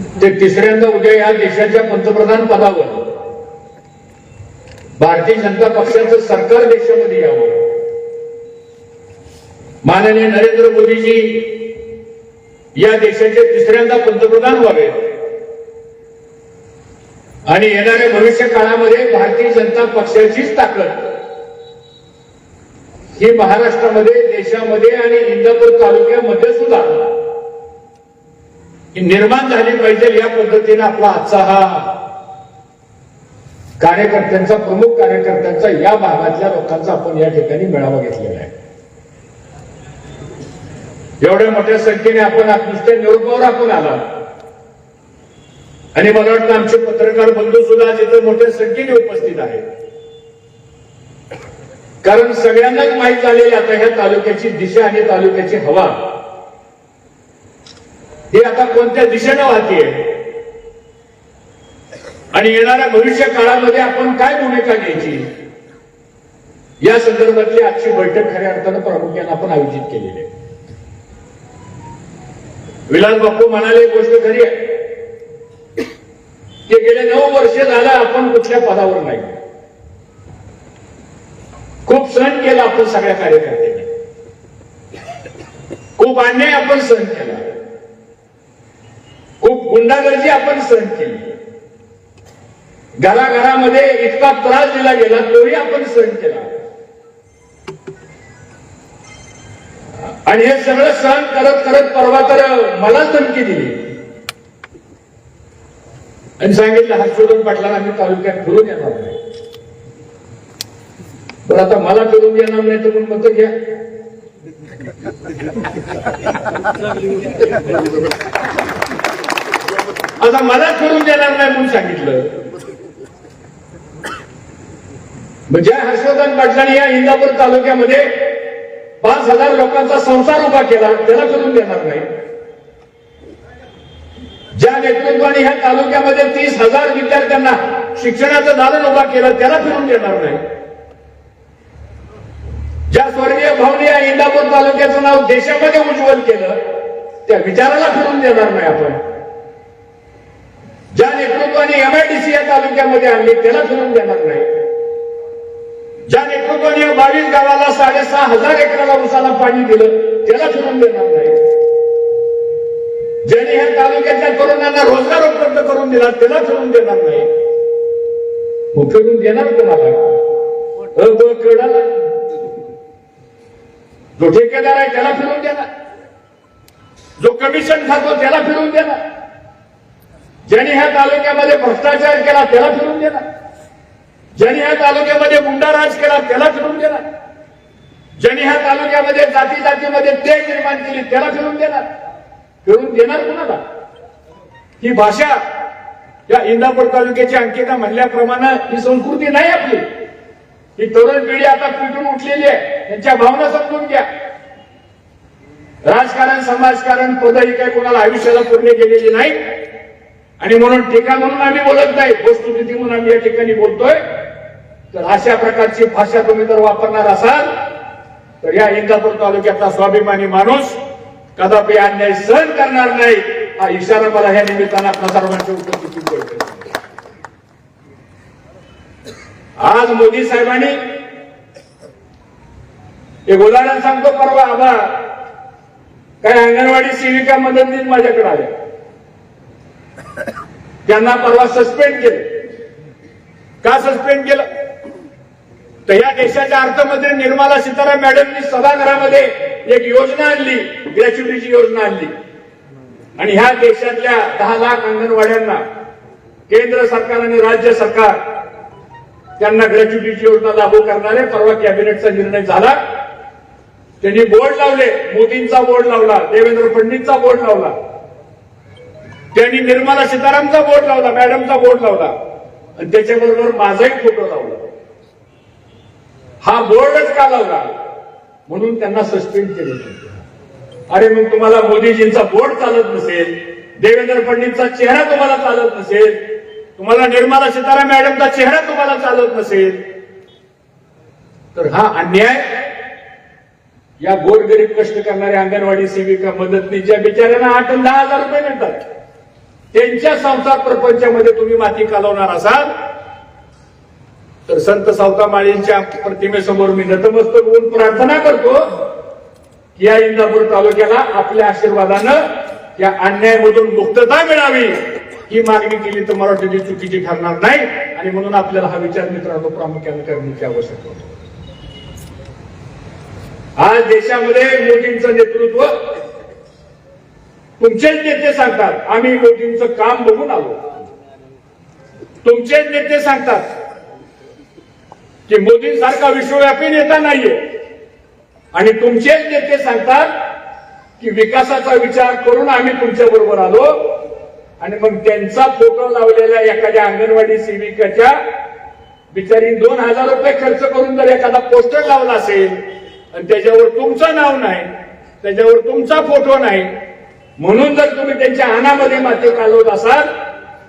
ते तिसऱ्यांदा उद्या या देशाच्या पंतप्रधान पदावर. भारतीय जनता पक्षाचं सरकार देशामध्ये यावं. माननीय नरेंद्र मोदीजी या देशाचे तिसऱ्यांदा पंतप्रधान व्हावे. आणि येणाऱ्या भविष्य काळामध्ये भारतीय जनता पक्षाचीच ताकद. ही महाराष्ट्रामध्ये देशामध्ये आणि इंदापूर तालुक्यामध्ये सुद्धा. निर्माण झाली पाहिजे या पद्धतीने आपला आजचा हा कार्यकर्त्यांचा प्रमुख कार्यकर्त्यांचा या भागातल्या लोकांचा आपण या ठिकाणी मेळावा घेतलेला आहे. एवढ्या मोठ्या संख्येने आपण नुसते नुसत्या आपण आला. आणि मला वाटतं आमचे पत्रकार बंधू सुद्धा तिथे मोठ्या संख्येने उपस्थित आहेत. कारण सगळ्यांनाच माहीत झालेली आता ह्या तालुक्याची दिशा आणि तालुक्याची हवा हे आता कोणत्या दिशेनं वाहतीये? आणि येणाऱ्या भविष्य काळामध्ये आपण काय भूमिका घ्यायची? या संदर्भातली आजची बैठक खऱ्या अर्थानं प्रामुख्यानं आपण आयोजित केलेली आहे. विलास बापू म्हणाले एक गोष्ट खरी आहे. की गेले नऊ वर्ष झालं आपण कुठल्या पदावर नाही. खूप सहन केला आपण सगळ्या कार्यकर्त्यांनी. खूप अन्याय आपण सहन केला. खूप गुंडागर्दी आपण सहन केली. घराघरामध्ये इतका त्रास दिला गेला तोही आपण सहन केला. आणि हे सगळं सहन करत करत परवा तर मला धमकी दिली. आणि सांगितलं हर्षवर्धन पाटलांना आम्ही तालुक्यात फिरून येणार नाही. पण आता मला फिरून येणार नाही तर मग मत घ्या. आता मला करून देणार नाही म्हणून सांगितलं. म्हणजे ज्या हर्षवर्धन पाटलांनी या इंदापूर तालुक्यामध्ये पाच हजार लोकांचा संसार उभा केला त्याला करून देणार नाही. ज्या नेतृत्वाने ह्या तालुक्यामध्ये तीस हजार विद्यार्थ्यांना शिक्षणाचं दालन उभा केलं त्याला फिरून देणार नाही. ज्या स्वर्गीय भावने या इंदापूर तालुक्याचं नाव देशामध्ये उज्ज्वल केलं त्या विचाराला फिरून देणार नाही आपण. ज्या नेतृत्वाने एमआयडीसी या तालुक्यामध्ये आणली त्याला फिरून देणार नाही. ज्या नेतृत्वाने या बावीस गावाला साडेसहा हजार एकराला उसाला पाणी दिलं त्याला फिरून देणार नाही. ज्याने ह्या तालुक्यातल्या तरुणांना रोजगार उपलब्ध करून दिला त्याला फिरून देणार नाही. मग फिरून देणार तुम्हाला. अ, जो ठेकेदार आहे त्याला फिरून देणार. जो कमिशन खातो त्याला फिरून देणार. ज्यांनी ह्या तालुक्यामध्ये भ्रष्टाचार केला त्याला फिरून देणार. ज्यांनी ह्या तालुक्यामध्ये गुंडाराज केला त्याला फिरून देणार. ज्यांनी ह्या तालुक्यामध्ये जाती जातीमध्ये ते निर्माण केली त्याला फिरून देणार. फिरून देणार कुणाला? ही भाषा या इंदापूर तालुक्याची अंकिता म्हणल्याप्रमाणे ही संस्कृती नाही आपली. ही तरुण पिढी आता पिटून उठलेली आहे. त्यांच्या भावना समजून घ्या. राजकारण समाजकारण पद ही काही कोणाला आयुष्याला पूर्ण केलेली नाही आणि म्हणून टीका म्हणून आम्ही बोलत नाही. वस्तुस्थिती म्हणून आम्ही या ठिकाणी बोलतोय. तर अशा प्रकारची भाषा तुम्ही जर वापरणार असाल तर या इंदापूर तालुक्यातला स्वाभिमानी माणूस कदापि अन्याय सहन करणार नाही. हा इशारा मला या निमित्तानं आपल्या उपस्थितीत बोलतो आज मोदी साहेबांनी एक उदाहरण सांगतो परवा आबा काय अंगणवाडी सेविका मदतनीस माझ्याकडे आल्या. त्यांना परवा सस्पेंड केलं. का सस्पेंड केलं? तर या देशाच्या अर्थमंत्री निर्मला सीताराम मॅडमनी सभागृहामध्ये एक योजना आणली ग्रॅच्युटीची योजना आणली. आणि ह्या देशातल्या दहा लाख अंगणवाड्यांना केंद्र सरकार आणि राज्य सरकार त्यांना ग्रॅच्युटीची योजना लागू करणारे परवा कॅबिनेटचा निर्णय झाला. त्यांनी बोर्ड लावले. मोदींचा बोर्ड लावला. देवेंद्र फडणवीसचा बोर्ड लावला. त्यांनी निर्मला सीतारामचा बोर्ड लावला मॅडमचा बोर्ड लावला. आणि त्याच्याबरोबर माझाही फोटो लावला. हा बोर्डच का लावला? म्हणून त्यांना सस्पेंड केलं अरे मग तुम्हाला मोदीजींचा बोर्ड चालत नसेल देवेंद्र फडणवीसचा चेहरा तुम्हाला चालत नसेल तुम्हाला निर्मला सीताराम मॅडमचा चेहरा तुम्हाला चालत नसेल तर हा अन्याय? या गोरगरीब कष्ट करणाऱ्या अंगणवाडी सेविका मदतनीच्या बिचाऱ्यांना आठ दहा हजार रुपये मिळतात त्यांच्या संसार प्रपंचामध्ये तुम्ही माती कालवणार असाल तर संत सावतामाळींच्या प्रतिमेसमोर मी नतमस्तक होऊन प्रार्थना करतो की या इंदापूर तालुक्याला आपल्या आशीर्वादानं या अन्यायामधून मुक्तता मिळावी. ही मागणी केली तर मला चुकीची ठरणार नाही. आणि म्हणून आपल्याला हा विचार मित्रांनो प्रामुख्याने करण्याची आवश्यकता होती. आज देशामध्ये मोदींचं नेतृत्व तुमचेच नेते सांगतात आम्ही मोदींचं काम बघून आलो. तुमचेच नेते सांगतात की मोदींसारखा विश्वव्यापी नेता नाहीये. आणि तुमचेच नेते सांगतात की विकासाचा विचार करून आम्ही तुमच्या बरोबर आलो. आणि मग त्यांचा फोटो लावलेल्या एखाद्या अंगणवाडी सेविकाच्या बिचारी दोन हजार रुपये खर्च करून जर एखादा पोस्टर लावला असेल आणि त्याच्यावर तुमचं नाव नाही त्याच्यावर तुमचा फोटो नाही म्हणून जर तुम्ही त्यांच्या अनामध्ये माते घालवत असाल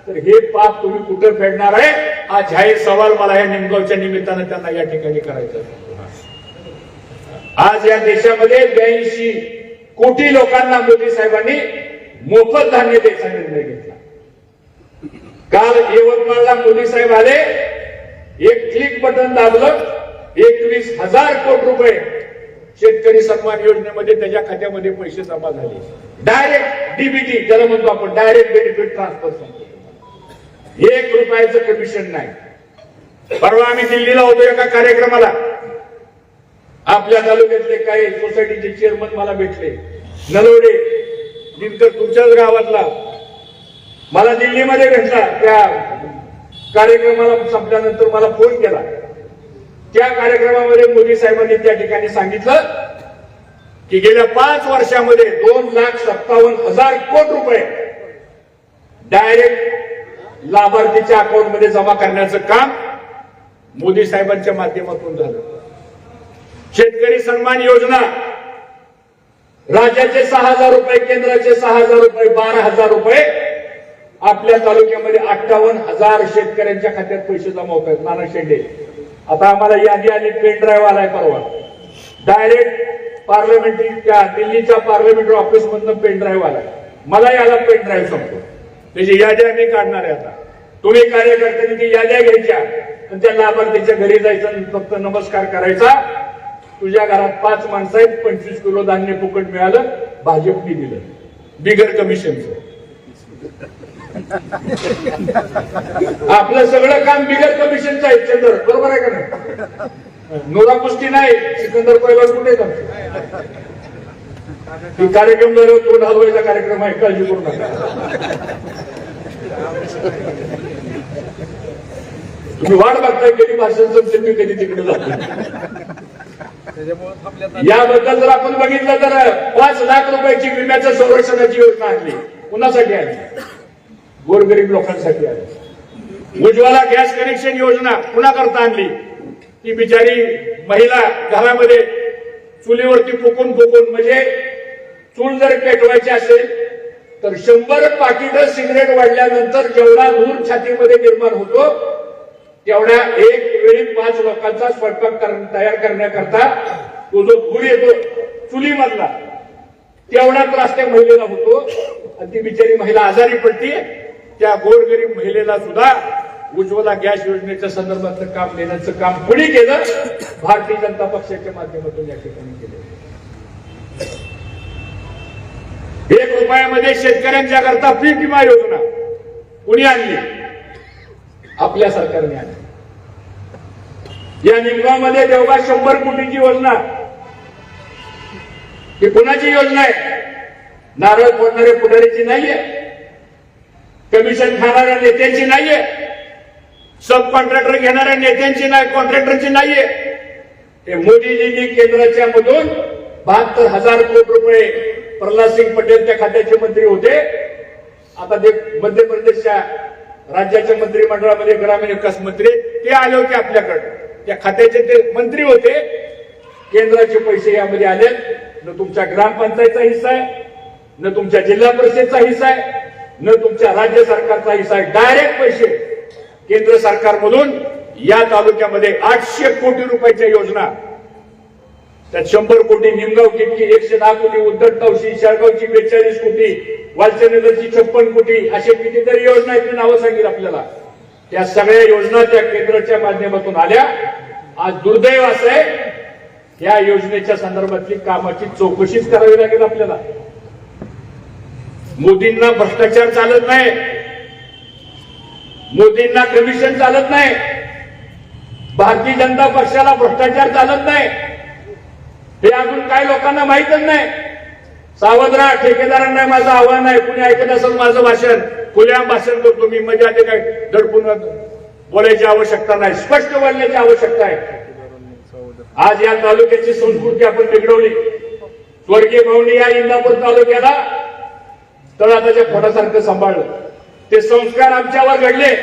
तर हे पाप तुम्ही कुठं फेडणार आहे? हा जाहीर सवाल मला या निमगावच्या निमित्तानं त्यांना या ठिकाणी करायचा आज या देशामध्ये ब्याऐंशी कोटी लोकांना मोदी साहेबांनी मोफत धान्य द्यायचा निर्णय घेतला. काल यवतमाळला मोदी साहेब आले एक क्लिक बटन दाबलं एकवीस हजार कोटी रुपये शेतकरी सन्मान योजनेमध्ये त्याच्या खात्यामध्ये पैसे जमा झाले. डायरेक्ट डीबीटी ज्याला म्हणतो आपण डायरेक्ट बेनिफिट ट्रान्सफर सांगतो. एक रुपयाचं कमिशन नाही. परवा आम्ही दिल्लीला होतो एका कार्यक्रमाला. आपल्या तालुक्यातले काही सोसायटीचे चेअरमन मला भेटले. नलवडे दिनकर तुमच्याच गावातला. मला दिल्लीमध्ये भेटला. त्या कार्यक्रमाला संपल्यानंतर मला फोन केला. त्या कार्यक्रमामध्ये मोदी साहेबांनी त्या ठिकाणी सांगितलं की गेल्या पाच वर्षामध्ये दोन लाख सत्तावन्न हजार कोटी रुपये डायरेक्ट लाभार्थीच्या अकाउंटमध्ये जमा करण्याचं काम मोदी साहेबांच्या माध्यमातून झालं. शेतकरी सन्मान योजना राज्याचे सहा हजार रुपये केंद्राचे सहा हजार रुपये बारा हजार रुपये आपल्या तालुक्यामध्ये अठ्ठावन्न हजार शेतकऱ्यांच्या खात्यात पैसे जमा होत आहेत. नाना शेंडे. आता आम्हाला यादी आली पेन ड्राईव्ह आलाय परवा. डायरेक्ट पार्लमेंटरी त्या दिल्लीच्या पार्लमेंटरी ऑफिस मधनं पेन ड्राईव्ह आलाय. मला याला पेन ड्राईव्ह संपतो त्याची यादी आम्ही काढणार आहे आता. तुम्ही कार्यकर्त्यांनी ती याद्या घ्यायच्या आणि त्या लाभार्थीच्या घरी जायचं आणि फक्त नमस्कार करायचा. तुझ्या घरात पाच माणसं आहेत पंचवीस किलो धान्य फुकट मिळालं भाजपने दिलं. बिगर कमिशनचं आपलं सगळं काम बिगर कमिशनचं आहे चंदर बरोबर आहे का नाही? नोरा कुस्ती नाही सिकंदर पहिला कुठे ही कार्यक्रम झाल्यावर तोंड हलवायचा कार्यक्रम आहे काळजी करू नका. तुम्ही वाट बघताय कधी भाषण संपते मी कधी तिकडे जातो. याबद्दल जर आपण बघितलं तर पाच लाख रुपयाची विम्याच्या संरक्षणाची योजना आणली. कुणासाठी आणली? गोरगरीब लोकांसाठी आणली उज्ज्वला गॅस कनेक्शन योजना कुणाकरता आणली? ती बिचारी महिला घरामध्ये चुलीवरती फुकून फुकून म्हणजे चूल जर पेटवायची असेल तर शंभर पाकिट सिगरेट वाढल्यानंतर जेवढा धूर छातीमध्ये निर्माण होतो तेवढ्या एक वेळी पाच लोकांचा स्वयंपाक कर- तयार करण्याकरता तो जो धूर येतो चुलीमधला तेवढा त्रास त्या महिलेला होतो. आणि ती बिचारी महिला आजारी पडते त्या गोरगरीब महिलेला सुद्धा उज्ज्वला गॅस योजनेच्या संदर्भातलं काम देण्याचं काम कोणी केलं? भारतीय जनता पक्षाच्या माध्यमातून या ठिकाणी केलं. एक रुपयामध्ये शेतकऱ्यांच्या करता पीक विमा योजना कुणी आणली? आपल्या सरकारने आणली. या निमगावमध्ये देवगा शंभर कोटीची योजना. ही कुणाची योजना आहे? नारळ फोडणारे पुढारीची नाहीये. कमिशन खाणाऱ्या नेत्यांची नाहीये. सब कॉन्ट्रॅक्टर घेणाऱ्या नेत्यांची नाही कॉन्ट्रॅक्टरची नाहीये. ते मोदीजींनी केंद्राच्या मधून बहात्तर हजार कोटी रुपये प्रल्हाद सिंग पटेल त्या खात्याचे मंत्री होते. आता ते मध्य प्रदेशच्या राज्याच्या मंत्रिमंडळामध्ये ग्रामीण विकास मंत्री ते आले होते आपल्याकडे. त्या खात्याचे ते मंत्री होते. केंद्राचे पैसे यामध्ये आले न तुमच्या ग्रामपंचायतचा हिस्सा आहे न तुमच्या जिल्हा परिषदचा हिस्सा आहे. न तुमच्या राज्य सरकारचा हिस्सा डायरेक्ट पैसे. केंद्र सरकारमधून या तालुक्यामध्ये आठशे कोटी रुपयाच्या योजना. त्यात शंभर कोटी निमगाव किटकी एकशे दहा कोटी उद्धट तवशी शेळगावची बेचाळीस कोटी वालचनगरची छप्पन कोटी असे कितीतरी योजना आहेत नावं सांगेल आपल्याला. त्या सगळ्या योजना त्या केंद्राच्या माध्यमातून आल्या. आज दुर्दैव असं आहे या योजनेच्या संदर्भातली कामाची चौकशीच करावी लागेल आपल्याला. मोदींना भ्रष्टाचार चालत नाही. मोदींना कमिशन चालत नाही. भारतीय जनता पक्षाला भ्रष्टाचार चालत नाही. हे अजून काय लोकांना माहीतच नाही. सावध राहा ठेकेदारांना माझं आव्हान आहे. कुणी ऐकत असेल माझं भाषण खुल्या भाषण करतो मी. म्हणजे ते काय दडपून बोलायची आवश्यकता नाही. स्पष्ट बोलण्याची आवश्यकता आहे. आज या तालुक्याची संस्कृती आपण बिघडवली. स्वर्गीय भाऊनी या इंदापूर तालुक्याला तळाताच्या खोडासारखं सांभाळलं ते संस्कार आमच्यावर घडले.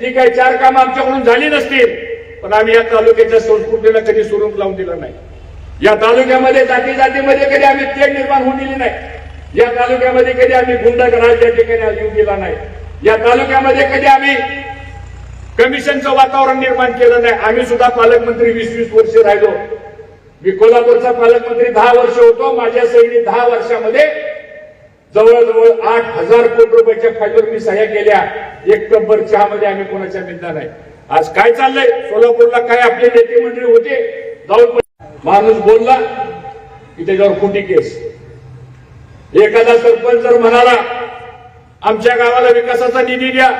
ठीक आहे चार कामं आमच्याकडून झाली नसतील पण आम्ही या तालुक्याच्या संस्कृतीला कधी स्वरूप लावून दिलं नाही. या तालुक्यामध्ये जाती जातीमध्ये कधी आम्ही तेढ निर्माण होऊन दिली नाही. या तालुक्यामध्ये कधी आम्ही गुंडगराज या ठिकाणी येऊ दिला नाही. या तालुक्यामध्ये कधी आम्ही कमिशनचं वातावरण निर्माण केलं नाही. आम्ही सुद्धा पालकमंत्री वीस वीस वर्ष राहिलो. मी कोल्हापूरचा पालकमंत्री दहा वर्ष होतो. माझ्या सैनी दहा वर्षामध्ये जवळजवळ आठ हजार कोटी रुपयाच्या फायबर मी सह्या केल्या. एक कंबर चहामध्ये आम्ही कोणाच्या मिळणार नाही. आज काय चाललंय? सोलापूरला काय आपले नेते मंडळी होते? जाऊन माणूस बोलला की त्याच्यावर खोटी केस. एखादा सरपंच जर म्हणाला आमच्या गावाला विकासाचा निधी द्या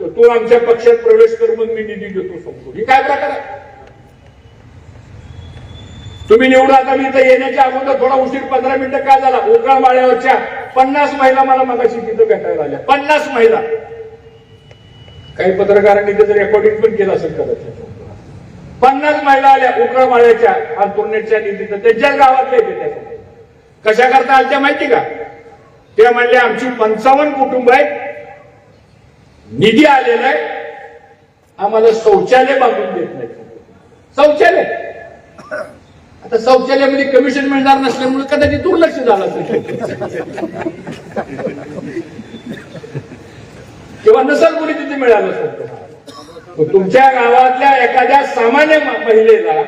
तर तू आमच्या पक्षात प्रवेश कर मग मी निधी देतो सांगतो ही काय प्रकार आहे? तुम्ही निवडा आता मी इथं येण्याच्या अगोदर थोडा उशीर पंधरा मिनिटं काय झाला? उकळा माळ्यावरच्या. पन्नास महिला मला मगाशी तिथं भेटायला आल्या. पन्नास महिला. काही पत्रकारांनी त्याचं रेकॉर्डिंग पण केलं असेल कदाचित. पन्नास महिला आल्या उकळमाळ्याच्या अंतुर्नेटच्या निधीचं. त्यांच्याच गावातले येते कशा करता आलत्या माहिती का? ते म्हणले आमची पंचावन्न कुटुंब आहेत. निधी आलेला आहे. आम्हाला शौचालय बांधून देत नाही शौचालय? आता शौचालयामध्ये कमिशन मिळणार नसल्यामुळे कदाचित दुर्लक्ष झालं असेल. किंवा नसल कोणी तिथे मिळालं असेल तुमच्या गावातल्या एखाद्या सामान्य महिलेला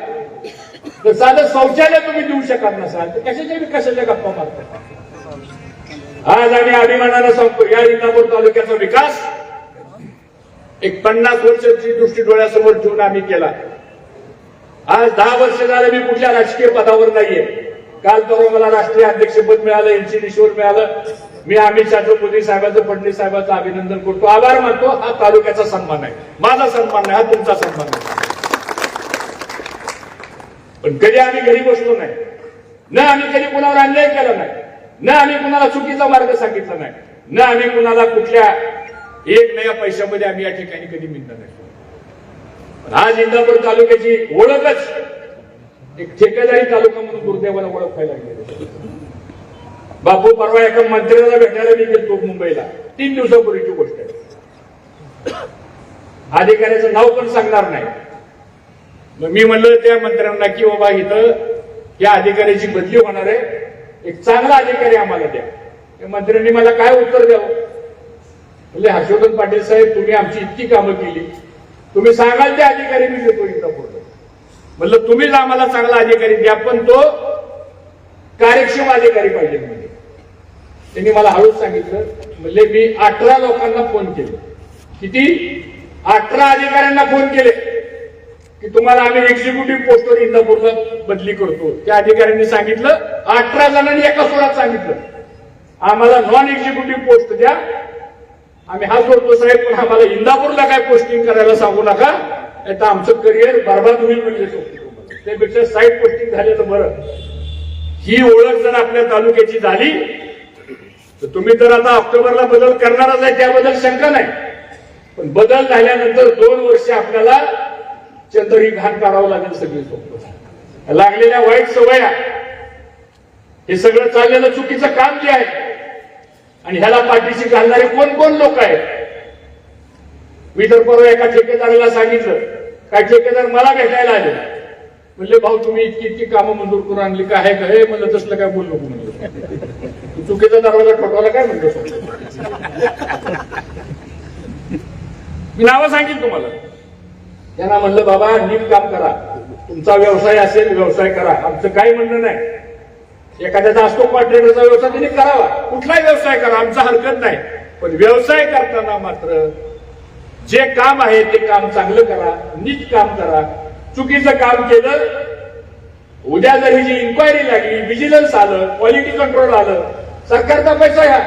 जर साधं शौचालय तुम्ही देऊ शकत नसाल तर कशाच्या विकासाच्या गप्पा मारता? आज आम्ही अभिमानानं सांगतो या इंदापूर तालुक्याचा विकास एक पन्नास वर्षाची दृष्टी डोळ्यासमोर ठेवून आम्ही केला. आज दहा वर्ष झालं मी कुठल्या राजकीय पदावर नाहीये. काल परवा मला राष्ट्रीय अध्यक्षपद मिळालं एनसीडीसीवर मिळालं. मी अमित शहाचं मोदी साहेबांचं फडणवीस साहेबांचं अभिनंदन करतो. आभार मानतो. हा तालुक्याचा सन्मान आहे. माझा सन्मान नाही हा तुमचा सन्मान आहे. पण कधी आम्ही घरी बसलो नाही. न आम्ही कधी कुणावर अन्याय केला नाही. न आम्ही कुणाला चुकीचा मार्ग सांगितला नाही. ना आम्ही कुणाला कुठल्या एक नया पैशामध्ये आम्ही या ठिकाणी कधी मिळणार नाही. आज इंदापूर तालुक्याची ओळखच एक ठेकेदारी तालुका म्हणून दुर्दैवाला ओळख व्हायला गेली बापू परवा एका मंत्र्याला भेटायला मी गेलो मुंबईला. तीन दिवसापूर्वीची गोष्ट आहे. अधिकाऱ्याचं नाव पण सांगणार नाही. मग मी म्हणलं त्या मंत्र्यांना की बाबा इथं या अधिकाऱ्याची बदली होणार आहे. एक चांगला अधिकारी आम्हाला द्या. त्या मंत्र्यांनी मला काय उत्तर द्यावं? म्हणजे हर्षवर्धन पाटील साहेब तुम्ही आमची इतकी कामं केली. तुम्ही सांगाल ते अधिकारी मी देतो इथं पुढे. म्हणलं तुम्हीच आम्हाला चांगला अधिकारी द्या पण तो कार्यक्षम अधिकारी पाहिजे म्हणजे त्यांनी मला हळूच सांगितलं म्हणजे मी अठरा लोकांना फोन केले. किती? अठरा अधिकाऱ्यांना फोन केले की तुम्हाला आम्ही एक्झिक्युटिव्ह पोस्टवर इंदापूरला बदली करतो. त्या अधिकाऱ्यांनी सांगितलं अठरा जणांनी एका सोडात सांगितलं आम्हाला नॉन एक्झिक्युटिव्ह पोस्ट द्या आम्ही हा जोडतो साहेब पण आम्हाला इंदापूरला काय पोस्टिंग करायला सांगू नका. नाही तर आमचं करिअर बरबाद होईल म्हणजे त्यापेक्षा साईड पोस्टिंग झालेलं बरं. ही ओळख जर आपल्या तालुक्याची झाली तर तुम्ही तर आता ऑक्टोबरला बदल करणारच आहे त्याबद्दल शंका नाही. पण बदल झाल्यानंतर दोन वर्ष आपल्याला चंद्री घाण करावं लागेल सगळी सोबत लागलेल्या वाईट सवया. हे सगळं चाललेलं चुकीचं काम जे आहे आणि ह्याला पाठीशी घालणारे कोण कोण लोक आहेत? मी तर परवा एका ठेकेदाराला सांगितलं काय ठेकेदार मला भेटायला आले? म्हणले भाऊ तुम्ही इतकी इतकी कामं मंजूर करून आणली काय आहे का? हे म्हणलं तसलं काय बोललो म्हणलं. चुकीचा दरवाजा ठोठावला काय म्हणतो मी नावं सांगितलं तुम्हाला. त्यांना म्हणलं बाबा नीट काम करा. तुमचा व्यवसाय असेल व्यवसाय करा. आमचं काही म्हणणं नाही. एखाद्याचा असतो कॉन्ट्रॅक्टरचा व्यवसाय त्यांनी करावा. कुठलाही व्यवसाय करा आमचा हरकत नाही. पण व्यवसाय करताना मात्र जे काम आहे ते काम चांगलं करा नीट काम करा. चुकीचं काम केलं उद्या जर ही जी इन्क्वायरी लागली विजिलन्स आलं क्वालिटी कंट्रोल आलं सरकारचा पैसा घ्या.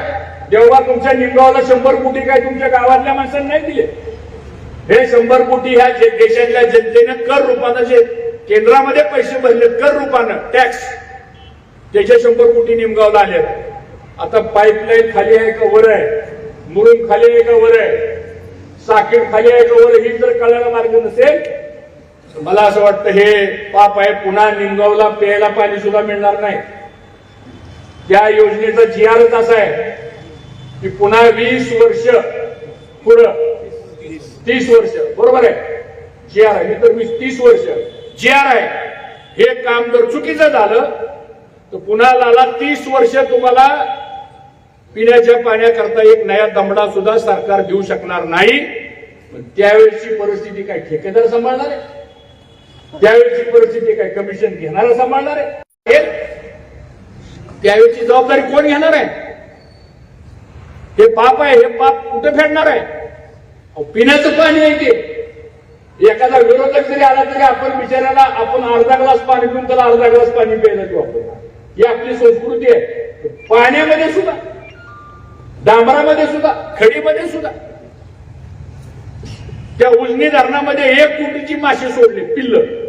जेव्हा तुमच्या निमगावला शंभर कोटी काय तुमच्या गावातल्या माणसांना नाही दिले? हे शंभर कोटी ह्या देशातल्या जनतेनं कर रूपानं जे केंद्रामध्ये पैसे भरले कर रूपानं टॅक्स त्याच्या शंभर कोटी निमगावला आले आता पाईपलाईन खाली आहे का वर आहे? मुरुम खाली आहे का वर आहे? साकीट खाली आहे का वर ही जर कळायला मार्ग नसेल मला असं वाटतं हे पाप आहे. पुन्हा निमगावला प्यायला पाणी सुद्धा मिळणार नाही. त्या योजनेचा जी आरच असा आहे की पुन्हा वीस वर्ष पुढं तीस वर्ष बरोबर आहे? जी आर आहे. तर वीस तीस वर्ष. जीआर आहे. हे काम जर चुकीचं झालं तर पुन्हा लाला तीस वर्ष तुम्हाला पिण्याच्या पाण्याकरता एक नया दमडा सुद्धा सरकार देऊ शकणार नाही. पण त्यावेळेची परिस्थिती काय ठेकेदार सांभाळणार आहे? त्यावेळेची परिस्थिती काय कमिशन घेणारा सांभाळणार आहे? त्यावेळची त्यावेळेची जबाबदारी कोण घेणार आहे? हे पाप आहे हे पाप कुठे फेडणार आहे? अहो, पिण्याचं पाणी आहे ते. एखादा विरोधक जरी आला तरी आपण बिचाऱ्याला आपण अर्धा ग्लास पाणी पिऊन त्याला अर्धा ग्लास पाणी प्यायला देऊ ही आपली संस्कृती आहे. पाण्यामध्ये सुद्धा डांबरामध्ये सुद्धा खडीमध्ये सुद्धा. त्या उजनी धरणामध्ये एक कोटीची मासे सोडले पिल्ल.